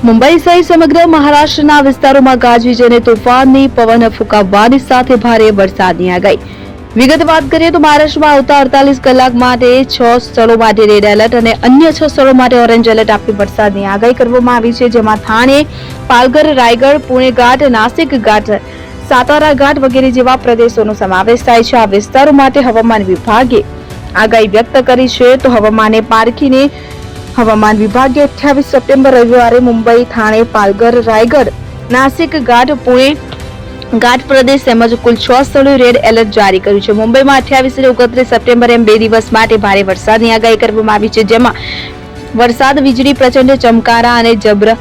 મુંબઈ સહિત સમગ્ર મહારાષ્ટ્રના વિસ્તારોમાં ગાજવીજ અને તોફાનની પવન ફૂંકાવવાની સાથે ભારે વરસાદની આગાહી વિગત વાત કરીએ તો મહારાષ્ટ્રમાં આવતા અડતાલીસ કલાક માટે છ સ્થળો માટે રેડ એલર્ટ અને અન્ય છ સ્થળો માટે ઓરેન્જ એલર્ટ આપી વરસાદની આગાહી કરવામાં આવી છે, જેમાં થાણે, પાલઘર, રાયગઢ, પુણે ઘાટ, નાસિક ઘાટ, સાતારા ઘાટ વગેરે જેવા પ્રદેશોનો સમાવેશ થાય છે. આ વિસ્તારો માટે હવામાન વિભાગે આગાહી વ્યક્ત કરી છે. તો હવામાને પારખીને હવામાન વિભાગે અઠ્યાવીસ સપ્ટેમ્બર રવિવારે મુંબઈ, થાણે, પાલઘર, રાયગઢ, નાસિક ઘાટ પુણે ઘાટ પ્રદેશ તેમજ કુલ છ સ્થળોએ રેડ એલર્ટ જારી કર્યું છે. મુંબઈમાં અઠ્યાવીસ અને ઓગણત્રીસ સપ્ટેમ્બર એમ બે દિવસ માટે ભારે વરસાદની આગાહી કરવામાં આવી છે, જેમાં વરસાદ, વીજળી પ્રચંડ ચમકારા અને જબ્ર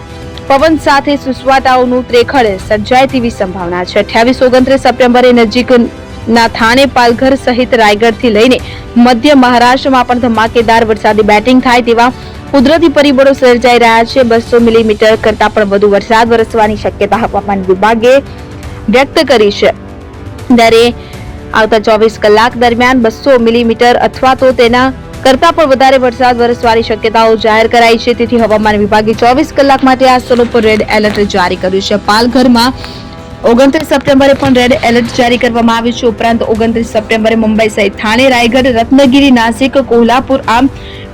પવન સાથે સુસવાટાઓનું ત્રેખડ સર્જાય તેવી સંભાવના છે. અઠ્યાવીસ, ઓગણત્રીસ સપ્ટેમ્બરે નજીકના થાણે, પાલઘર સહિત રાયગઢથી લઈને મધ્ય મહારાષ્ટ્રમાં પણ ધમાકેદાર વરસાદી બેટિંગ થાય તેવા કુદરતી પરિબળો સર્જાઈ રહ્યા છે. બસો મિલીમીટર કરતાં પણ વધુ વરસાદ વરસવાની શક્યતા હવામાન વિભાગે વ્યક્ત કરી છે. ત્યારે આવતા ચોવીસ કલાક દરમિયાન બસો મિલીમીટર અથવા તો તેના કરતાં પણ વધારે વરસાદ વરસવાની શક્યતાઓ જાહેર કરાઈ છે. તેથી હવામાન વિભાગે ચોવીસ કલાક માટે આ સ્થળો પર રેડ એલર્ટ જારી કર્યું છે. પાલઘરમાં ઓગણત્રીસ સપ્ટેમ્બરે પણ રેડ એલર્ટ જારી કરવામાં આવ્યું છે. ઉપરાંત ઓગણત્રીસ સપ્ટેમ્બરે મુંબઈ સહિત થાણે, રાયગઢ, રત્નગીરી, નાસિક, કોલ્હાપુર, આમ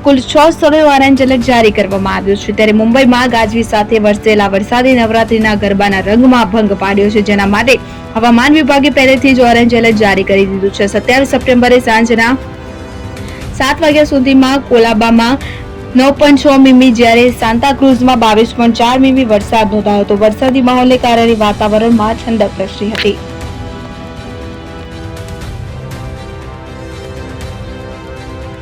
કુલ છ સ્થળોએ ઓરેન્જ એલર્ટ જારી કરવામાં આવ્યું છે. ત્યારે મુંબઈમાં ગાજવી સાથે વરસેલા વરસાદે નવરાત્રીના ગરબાના રંગમાં ભંગ પાડ્યો છે. જેના માટે હવામાન વિભાગે પહેલેથી જ ઓરેન્જ એલર્ટ જારી કરી દીધું છે. સત્યાવીસ સપ્ટેમ્બરે સાંજના સાત વાગ્યા સુધીમાં કોલાબામાં નવ પોઈન્ટ છ મીમી, જ્યારે સાંતાક્રુઝમાં બાવીસ પોઈન્ટ ચાર મીમી વરસાદ નોંધાયો હતો. વરસાદી માહોલને કારણે વાતાવરણમાં ઠંડક પ્રસરી હતી.